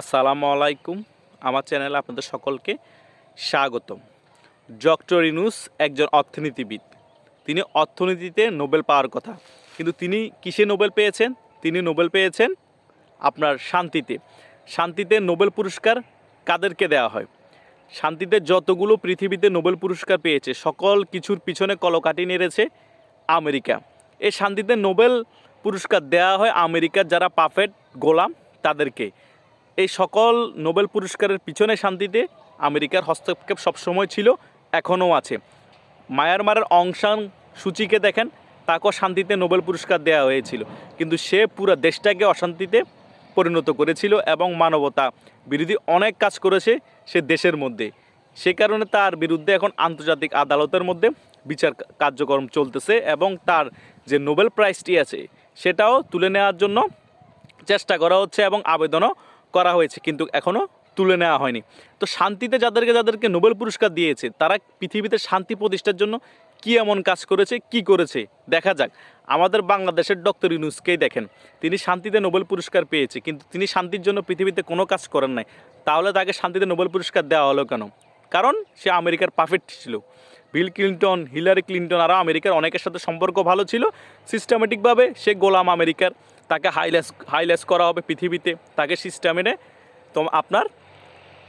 আসসালামু আলাইকুম। আমার চ্যানেলে আপনাদের সকলকে স্বাগতম। ডক্টর ইনুস একজন অর্থনীতিবিদ। তিনি অর্থনীতিতে নোবেল পাওয়ার কথা। কিন্তু তিনি কিসে নোবেল পেয়েছেন? তিনি নোবেল পেয়েছেন আপনার শান্তিতে। শান্তিতে নোবেল পুরস্কার কাদেরকে দেওয়া হয়? শান্তিতে যতগুলো পৃথিবীতে নোবেল পুরস্কার পেয়েছে, সকল কিছুর পিছনে কলকাটি নেড়েছে আমেরিকা। এই শান্তিতে নোবেল পুরস্কার দেওয়া হয় আমেরিকার যারা পাফেট গোলাম, তাদেরকে। এই সকল নোবেল পুরস্কারের পিছনে শান্তিতে আমেরিকার হস্তক্ষেপ সবসময় ছিল, এখনও আছে। মায়ানমারের অংশান সূচিকে দেখেন, তাকেও শান্তিতে নোবেল পুরস্কার দেওয়া হয়েছিল। কিন্তু সে পুরো দেশটাকে অশান্তিতে পরিণত করেছিল এবং মানবতা বিরোধী অনেক কাজ করেছে সে দেশের মধ্যে। সে কারণে তার বিরুদ্ধে এখন আন্তর্জাতিক আদালতের মধ্যে বিচার কার্যক্রম চলতেছে এবং তার যে নোবেল প্রাইজটি আছে, সেটাও তুলে নেওয়ার জন্য চেষ্টা করা হচ্ছে এবং আবেদনও করা হয়েছে, কিন্তু এখনও তুলে নেওয়া হয়নি। তো শান্তিতে যাদেরকে যাদেরকে নোবেল পুরস্কার দিয়েছে, তারা পৃথিবীতে শান্তি প্রতিষ্ঠার জন্য কি এমন কাজ করেছে, কি করেছে, দেখা যাক। আমাদের বাংলাদেশের ডক্টর ইউনুসকেই দেখেন, তিনি শান্তিতে নোবেল পুরস্কার পেয়েছে, কিন্তু তিনি শান্তির জন্য পৃথিবীতে কোনো কাজ করেন নাই। তাহলে তাকে শান্তিতে নোবেল পুরস্কার দেওয়া হলো কেন? কারণ সে আমেরিকার পারফেক্ট ছিল। বিল ক্লিন্টন, হিলারি ক্লিন্টন, আরও আমেরিকার অনেকের সাথে সম্পর্ক ভালো ছিল। সিস্টেমেটিকভাবে সে গোলাম আমেরিকার তাকে হাইলেস হাইলেস করা হবে পৃথিবীতে। তাকে সিস্টেমে তো আপনার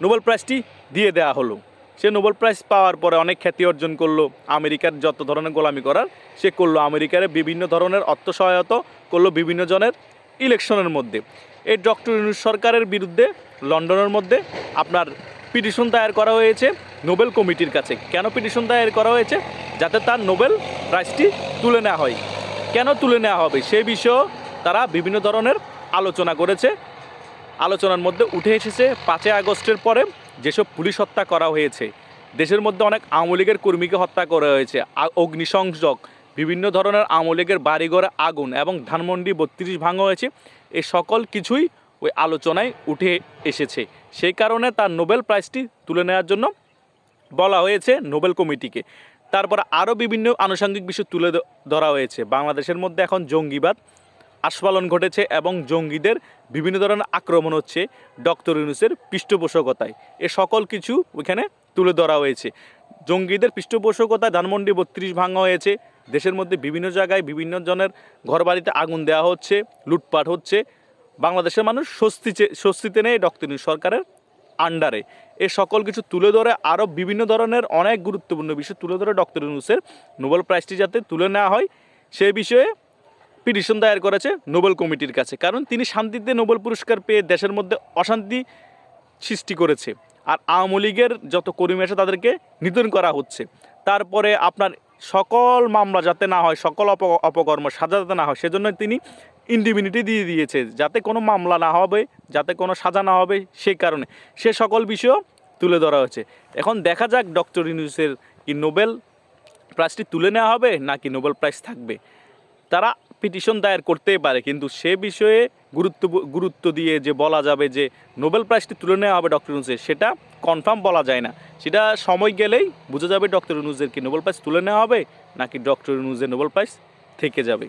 নোবেল প্রাইজটি দিয়ে দেওয়া হলো। সে নোবেল প্রাইজ পাওয়ার পরে অনেক খ্যাতি অর্জন করল। আমেরিকার যত ধরনের গোলামি করার, সে করল। আমেরিকার বিভিন্ন ধরনের অর্থ সহায়তা করল বিভিন্ন জনের ইলেকশনের মধ্যে। এই ডক্টর ইউনুস সরকারের বিরুদ্ধে, লন্ডনের মধ্যে আপনার পিটিশন দায়ের করা হয়েছে নোবেল কমিটির কাছে। কেন পিটিশন দায়ের করা হয়েছে? যাতে তার নোবেল প্রাইজটি তুলে নেওয়া হয়। কেন তুলে নেওয়া হবে? সে বিষয়েও তারা বিভিন্ন ধরনের আলোচনা করেছে। আলোচনার মধ্যে উঠে এসেছে, পাঁচই আগস্টের পরে যেসব পুলিশ হত্যা করা হয়েছে, দেশের মধ্যে অনেক আওয়ামী লীগের কর্মীকে হত্যা করা হয়েছে অগ্নিসংযোগ, বিভিন্ন ধরনের আওয়ামী লীগের বাড়িঘরে আগুন এবং ধানমন্ডি বত্রিশ ভাঙা হয়েছে এই সকল কিছুই ওই আলোচনায় উঠে এসেছে। সেই কারণে তার নোবেল প্রাইজটি তুলে নেওয়ার জন্য বলা হয়েছে নোবেল কমিটিকে। তারপর আরও বিভিন্ন আনুষঙ্গিক বিষয় তুলে ধরা হয়েছে। বাংলাদেশের মধ্যে এখন জঙ্গিবাদ আস্ফালন ঘটেছে এবং জঙ্গিদের বিভিন্ন ধরনের আক্রমণ হচ্ছে ডক্টর ইউনুসের পৃষ্ঠপোষকতায়। এ সকল কিছু ওইখানে তুলে ধরা হয়েছে। জঙ্গিদের পৃষ্ঠপোষকতায় ধানমন্ডি বত্রিশ ভাঙা হয়েছে। দেশের মধ্যে বিভিন্ন জায়গায় বিভিন্ন জনের ঘরবাড়িতে আগুন দেওয়া হচ্ছে, লুটপাট হচ্ছে। বাংলাদেশের মানুষ স্বস্তি স্বস্তিতে নেই ডক্টর ইউনুস সরকারের আন্ডারে। এ সকল কিছু তুলে ধরে আরও বিভিন্ন ধরনের অনেক গুরুত্বপূর্ণ বিষয় তুলে ধরে ডক্টর ইউনুসের নোবেল প্রাইজটি যাতে তুলে নেওয়া হয়, সে বিষয়ে পিটিশন দায়ের করেছে নোবেল কমিটির কাছে, কারণ তিনি শান্তিতে নোবেল পুরস্কার পেয়ে দেশের মধ্যে অশান্তি সৃষ্টি করেছে। আর আওয়ামী লীগের যত কর্মী আছে তাদেরকে নিধন করা হচ্ছে। তারপরে আপনার সকল মামলা যাতে না হয়, সকল অপ, অপকর্ম সাজা যাতে না হয়, সেজন্য তিনি ইন্ডিমিনিটি দিয়ে দিয়েছে, যাতে কোনো মামলা না হবে, যাতে কোনো সাজা না হবে সেই কারণে। সে সকল বিষয়ও তুলে ধরা হয়েছে। এখন দেখা যাক ডক্টর ইউনুসের কি নোবেল প্রাইজটি তুলে নেওয়া হবে, নাকি নোবেল প্রাইজ থাকবে। তারা পিটিশন দায়ের করতে পারে, কিন্তু সে বিষয়ে গুরুত্ব গুরুত্ব দিয়ে যে বলা যাবে যে নোবেল প্রাইজটি তুলে নেওয়া হবে ডক্টর ইউনুসের, সেটা কনফার্ম বলা যায় না। সেটা সময় গেলেই বোঝা যাবে ডক্টর ইউনুসের কি নোবেল প্রাইজ তুলে নেওয়া হবে, নাকি ডক্টর ইউনুসের নোবেল প্রাইজ থেকে যাবে।